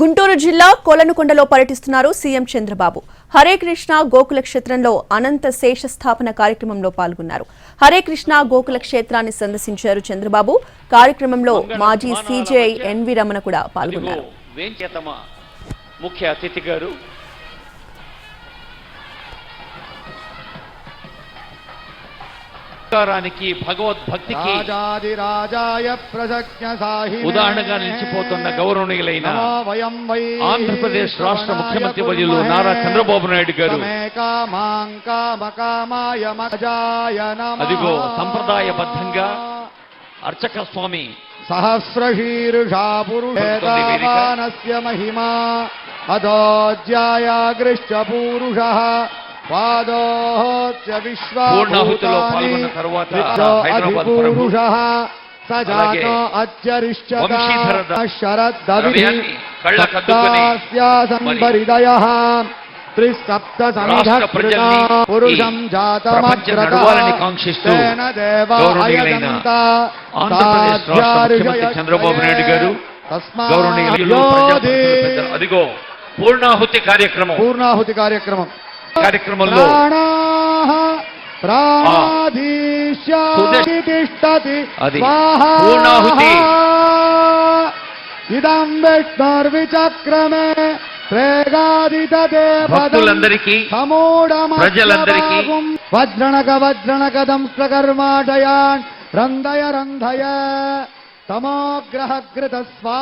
గుంటూరు జిల్లా కోలనుకొండలో పర్యటిస్తున్నారు సీఎం చంద్రబాబు. హరే కృష్ణ గోకుల క్షేత్రంలో అనంత శేష స్థాపన కార్యక్రమంలో పాల్గొన్నారు. హరే కృష్ణ గోకుల క్షేత్రాన్ని సందర్శించారు చంద్రబాబు. కార్యక్రమంలో మాజీ సీజేఐ ఎన్వి రమణ కూడా పాల్గొన్నారు. ఇదిగో వేంచేతమ ముఖ్య అతిథి గారు సంస్కారానికి భగవద్భక్తికి ఉదాహరణగా నిలిచిపోతున్న గౌరవనీయులైన ఆంధ్రప్రదేశ్ రాష్ట్ర ముఖ్యమంత్రి వర్యులు నారా చంద్రబాబు నాయుడు గారు. అదిగో సంప్రదాయబద్ధంగా అర్చక స్వామి సహస్రశీర్షా పలుకుతోంది వేదిక. పురుషేతావానస్య మహిమా. అదోజ్యాయాగృష్ట పూరుష. పాదోహోత్య పూర్ణాహుతిలో పాల్గొన్న తరువాత హైదరాబాద్ అధిపూరుష అలాగే సజాతో అత్యరిష్ట వంశీధర ద- శరద్దవిధి ద్రవ్యాన్ని కళ్ళకద్దుకొని సంపరిదయ త్రిసప్త ఈ పురుషం నడవాలని కాంక్షిస్తూ చంద్రబాబు నాయుడు గారు. అదిగో పూర్ణాహుతి కార్యక్రమం పూర్ణాహుతి కార్యక్రమం కార్యక్రమంలో. పూర్ణాహుతి. ఇదం విష్ణుర్విచక్రమే ప్రేగాదితే భక్తులందరికీ ప్రజలందరికీ వజ్రణక వజ్రణక దంస్కర్మాటయాన్ రంధయ రంధయ తమోగ్రహ కృత స్వా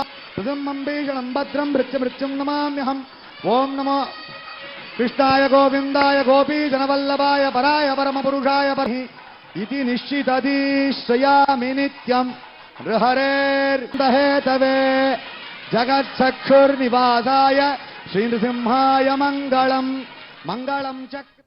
భీషణం భద్రం మృత్యు మృత్యుం నమామ్యహం ఓం నమో कृष्णाय गोविन्दाय गोपीजनवल्लभाय पराय परमपुरुषाय परहि इति निश्चितधीश्रयामि नित्यम् हरेर्दहेतवे जगत्सक्षुर्निवासाय श्रीनृसिंहाय मङ्गलम् मङ्गलम् चक्र